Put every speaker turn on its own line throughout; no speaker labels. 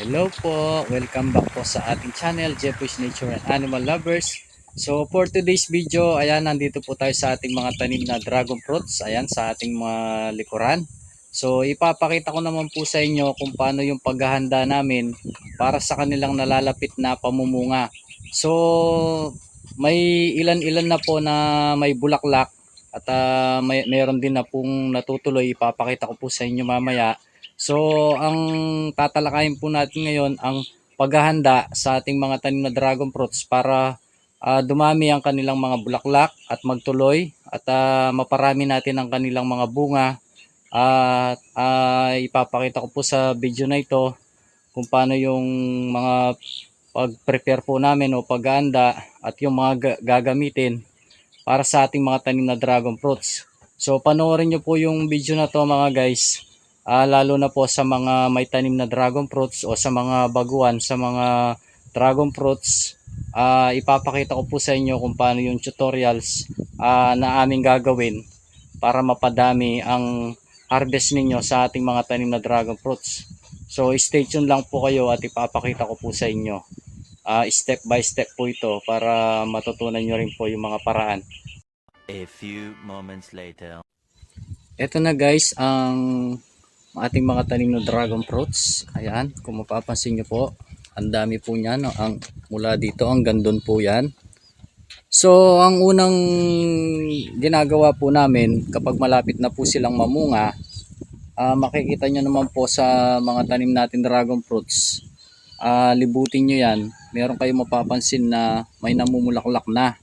Hello po, welcome back po sa ating channel, Jeffrey's Nature and Animal Lovers. So for today's video, ayan, nandito po tayo sa ating mga tanim na dragon fruits, ayan, sa ating mga likuran. So ipapakita ko naman po sa inyo kung paano yung paghahanda namin para sa kanilang nalalapit na pamumunga. So may ilan-ilan na po na may bulaklak at ah, may meron din na pong natutuloy, ipapakita ko po sa inyo mamaya. So, ang tatalakayin po natin ngayon ang paghahanda sa ating mga tanim na dragon fruits para ah, dumami ang kanilang mga bulaklak at magtuloy at ah, maparami natin ang kanilang mga bunga. At ah, ipapakita ko po sa video na ito kung paano yung mga pag-prepare po namin o paghahanda at yung mga ga- gagamitin para sa ating mga tanim na dragon fruits. So, panoorin nyo po yung video na to mga guys. Ah, lalo na po sa mga may tanim na dragon fruits o sa mga baguhan sa mga dragon fruits. Ah, ipapakita ko po sa inyo kung paano yung tutorials ah, na aming gagawin para mapadami ang harvest ninyo sa ating mga tanim na dragon fruits. So stay tuned lang po kayo at ipapakita ko po sa inyo. Ah, step by step po ito para matutunan nyo rin po yung mga paraan.
A few moments later.
Ito na guys ang ating mga tanim na dragon fruits. Ayan, kung mapapansin nyo po, ang dami po niyan. Ang, mula dito hanggang doon po yan. So, ang unang ginagawa po namin kapag malapit na po silang mamunga, ah, makikita nyo naman po sa mga tanim natin dragon fruits. Ah, libutin nyo yan. Meron kayong mapapansin na may namumulaklak na.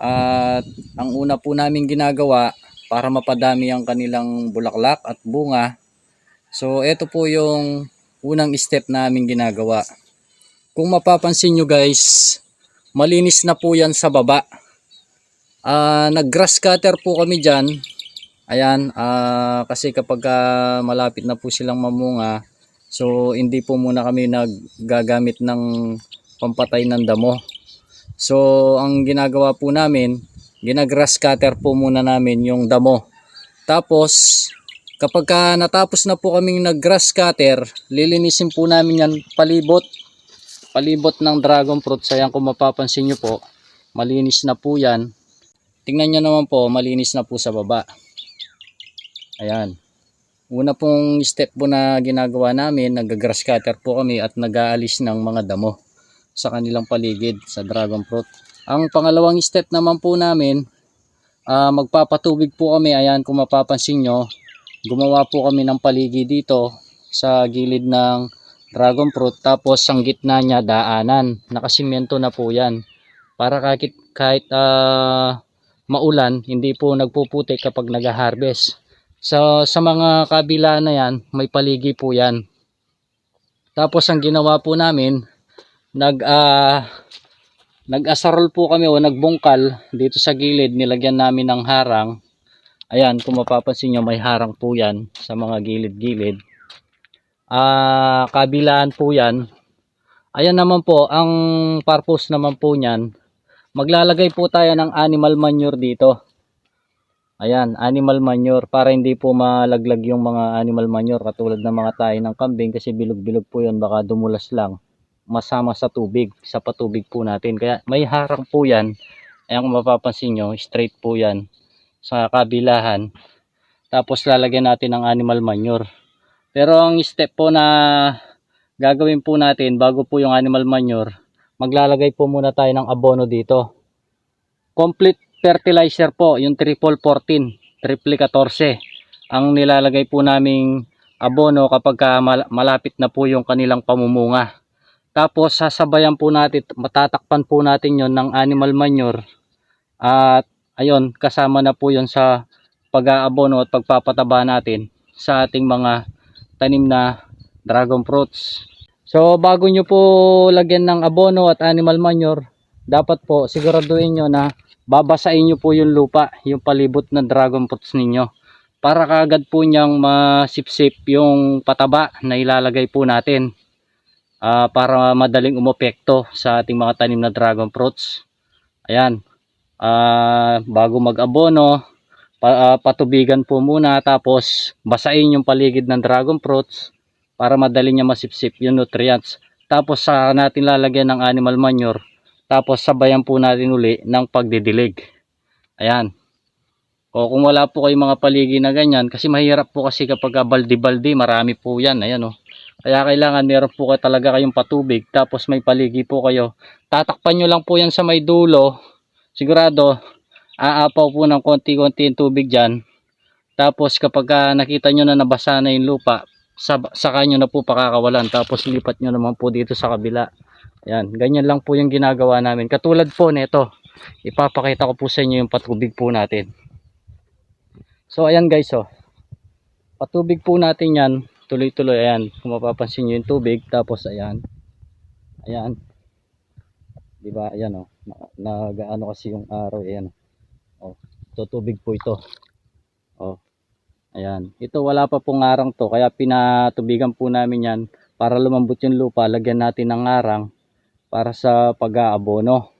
At ang una po namin ginagawa para mapadami ang kanilang bulaklak at bunga. So ito po yung unang step namin ginagawa. Kung mapapansin nyo guys, malinis na po yan sa baba. Ah, nag-grass cutter po kami dyan. Ayan, ah, kasi kapag ah, malapit na po silang mamunga, so hindi po muna kami naggagamit ng pampatay ng damo. So, ang ginagawa po namin, ginagrass cutter po muna namin yung damo. Tapos, kapag ka natapos na po kaming nag-grass cutter, lilinisin po namin yan palibot. Palibot ng dragon fruit. Sayang kung mapapansin nyo po, malinis na po yan. Tingnan nyo naman po, malinis na po sa baba. Ayan. Una pong step po na ginagawa namin, nag-grass cutter po kami at nag-aalis ng mga damo sa kanilang paligid sa dragon fruit. Ang pangalawang step naman po namin, ah, magpapatubig po kami. Ayan, kung mapapansin nyo, gumawa po kami ng paligid dito sa gilid ng dragon fruit. Tapos, ang gitna niya, daanan. Nakasimento na po yan. Para kahit, kahit ah, maulan, hindi po nagpuputik kapag nag-harvest. So, sa mga kabila na yan, may paligi po yan. Tapos, ang ginawa po namin, nag ah nag-asarol po kami o nagbungkal dito sa gilid. Nilagyan namin ng harang. Ayan kung mapapansin nyo may harang po yan sa mga gilid-gilid. Ah kabilaan po yan. Ayan naman po ang purpose naman po nyan maglalagay po tayo ng animal manure dito. Ayan animal manure para hindi po malaglag yung mga animal manure katulad ng mga tayo ng kambing kasi bilog-bilog po yun baka dumulas lang masama sa tubig, sa patubig po natin. Kaya may harang po yan. Ayan kung mapapansin nyo, straight po yan sa kabilahan. Tapos lalagyan natin ng animal manure. Pero ang step po na gagawin po natin bago po yung animal manure, maglalagay po muna tayo ng abono dito. Complete fertilizer po, yung triple 14, triple 14. Ang nilalagay po naming abono kapag ka mal- malapit na po yung kanilang pamumunga. Tapos sasabayan po natin, matatakpan po natin yon ng animal manure. At ayun, kasama na po yon sa pag-aabono at pagpapataba natin sa ating mga tanim na dragon fruits. So bago nyo po lagyan ng abono at animal manure, dapat po siguraduhin nyo na babasain nyo po yung lupa, yung palibot ng dragon fruits ninyo. Para kagad po niyang masipsip yung pataba na ilalagay po natin ah, para madaling umepekto sa ating mga tanim na dragon fruits. Ayan. Ah, bago mag-abono, pa- ah, patubigan po muna tapos basain yung paligid ng dragon fruits para madali niya masipsip yung nutrients. Tapos sa natin lalagyan ng animal manure. Tapos sabayan po natin uli ng pagdidilig. Ayan. O kung wala po kayong mga paligi na ganyan, kasi mahirap po kasi kapag baldi-baldi, marami po yan. Ayan o. Kaya kailangan meron po kayo talaga kayong patubig, tapos may paligi po kayo. Tatakpan nyo lang po yan sa may dulo. Sigurado, aapaw po ng konti-konti yung tubig dyan. Tapos kapag ah, nakita nyo na nabasa na yung lupa, sab- saka nyo na po pakakawalan. Tapos lipat nyo naman po dito sa kabila. Ayan, ganyan lang po yung ginagawa namin. Katulad po nito, ipapakita ko po sa inyo yung patubig po natin. So ayan guys oh. Patubig po natin yan. Tuloy-tuloy ayan. Kung mapapansin nyo yung tubig. Tapos ayan. Ayan. Diba? Ayan oh. Na, nagaano kasi yung araw. Ayan. Oh. So tubig po ito. Oh. Ayan. Ito wala pa pong arang to. Kaya pinatubigan po namin yan. Para lumambot yung lupa. Lagyan natin ng arang. Para sa pag-aabono.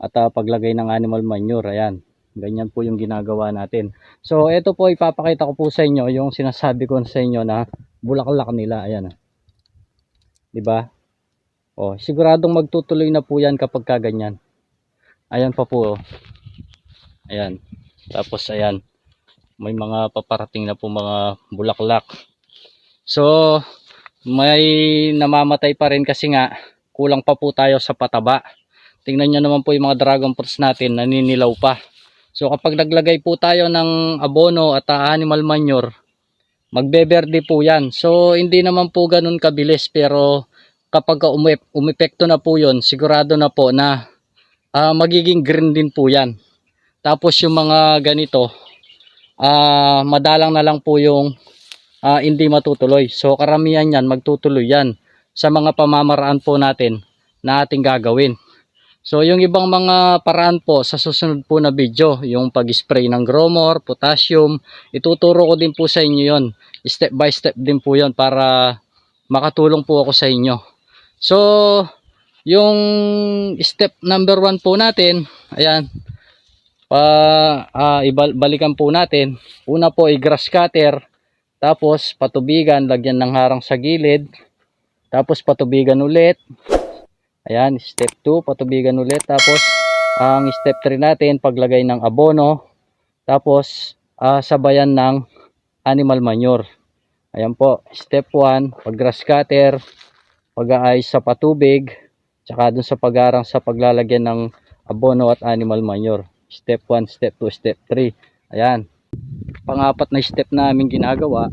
At ah, paglagay ng animal manure. Ayan. Ganyan po yung ginagawa natin. So, ito po ipapakita ko po sa inyo yung sinasabi ko sa inyo na bulaklak nila. Ayan. 'Di ba? Oh, siguradong magtutuloy na po 'yan kapag kaganyan. Ayan pa po. oh. Ayan. Tapos ayan. May mga paparating na po mga bulaklak. So, may namamatay pa rin kasi nga kulang pa po tayo sa pataba. Tingnan nyo naman po yung mga dragon fruits natin, naninilaw pa. So kapag naglagay po tayo ng abono at ah, animal manure, magbeberde po yan. So hindi naman po ganun kabilis pero kapag ka umep, umepekto na po yon sigurado na po na ah, magiging green din po yan. Tapos yung mga ganito, ah, madalang na lang po yung ah, hindi matutuloy. So karamihan yan, magtutuloy yan sa mga pamamaraan po natin na ating gagawin. So yung ibang mga paraan po sa susunod po na video, yung pag-spray ng gromor, potassium, ituturo ko din po sa inyo yon. Step by step din po yon para makatulong po ako sa inyo. So yung step number one po natin, ayan, pa, ah, ibal- balikan po natin. Una po ay grass cutter, tapos patubigan, lagyan ng harang sa gilid, tapos patubigan ulit, Ayan, step 2, patubigan ulit. Tapos, ang step 3 natin, paglagay ng abono. Tapos, ah, sabayan ng animal manure. Ayan po, step 1, pag grass cutter, pag-aayos sa patubig, tsaka dun sa pagarang sa paglalagyan ng abono at animal manure. Step 1, step 2, step 3. Ayan. Pangapat na step namin ginagawa.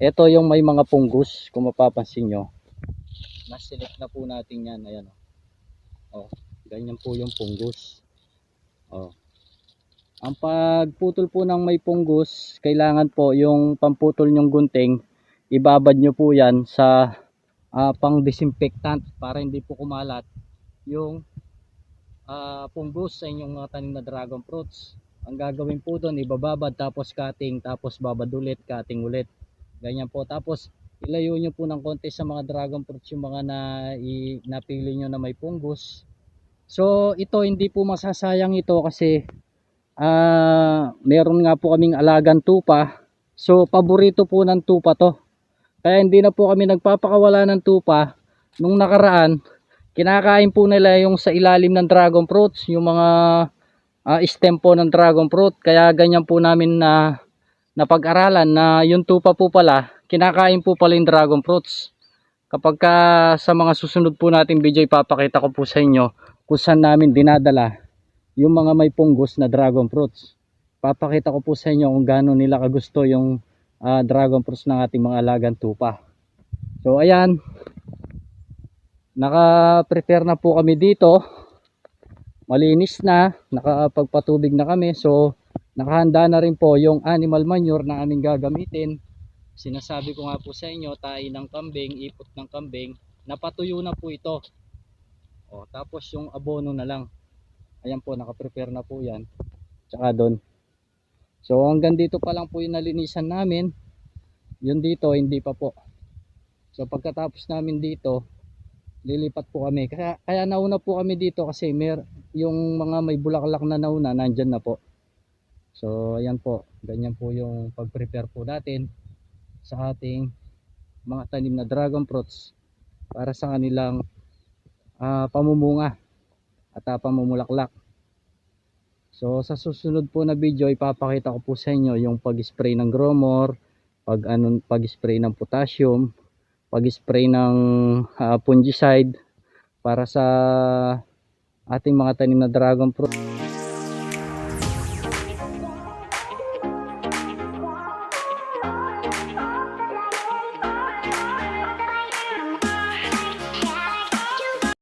Ito yung may mga punggus, kung mapapansin nyo nasilip na po natin yan. Ayan oh. oh ganyan po yung punggus. Oh. Ang pagputol po ng may punggus kailangan po yung pamputol nyong gunting ibabad nyo po yan sa ah, pang disinfectant para hindi po kumalat yung ah, punggus sa inyong mga tanim na dragon fruits. Ang gagawin po doon ibababad tapos cutting tapos babad ulit cutting ulit. Ganyan po. Tapos ilayo nyo po ng konti sa mga dragon fruits yung mga na i, napili nyo na may punggos so ito hindi po masasayang ito kasi ah meron nga po kaming alagang tupa. So paborito po ng tupa to. Kaya hindi na po kami nagpapakawala ng tupa. Nung nakaraan kinakain po nila yung sa ilalim ng dragon fruits yung mga ah, stem po ng dragon fruit. Kaya ganyan po namin na napag-aralan na yung tupa po pala kinakain po pala yung dragon fruits. Kapag ka sa mga susunod po nating video ipapakita ko po sa inyo kung saan namin dinadala yung mga may punggos na dragon fruits. Papakita ko po sa inyo kung gaano nila kagusto yung ah, dragon fruits ng ating mga alagang tupa. So ayan, naka-prepare na po kami dito. Malinis na, nakapagpatubig na kami. So nakahanda na rin po yung animal manure na aming gagamitin sinasabi ko nga po sa inyo tayo ng kambing, ipot ng kambing napatuyo na po ito. O, tapos yung abono na lang. Ayan po nakaprepare na po yan. Tsaka doon. So hanggang dito pa lang po yung nalinisan namin. Yun dito hindi pa po. So pagkatapos namin dito lilipat po kami. Kaya, kaya nauna po kami dito kasi mer yung mga may bulaklak na nauna nandyan na po. So ayan po. Ganyan po yung pag prepare po natin sa ating mga tanim na dragon fruits para sa kanilang ah, pamumunga at ah, pamumulaklak. So sa susunod po na video ipapakita ko po sa inyo yung pag-spray ng Gromor, pag anong pag-spray ng potassium, pag-spray ng ah, fungicide para sa ating mga tanim na dragon fruit.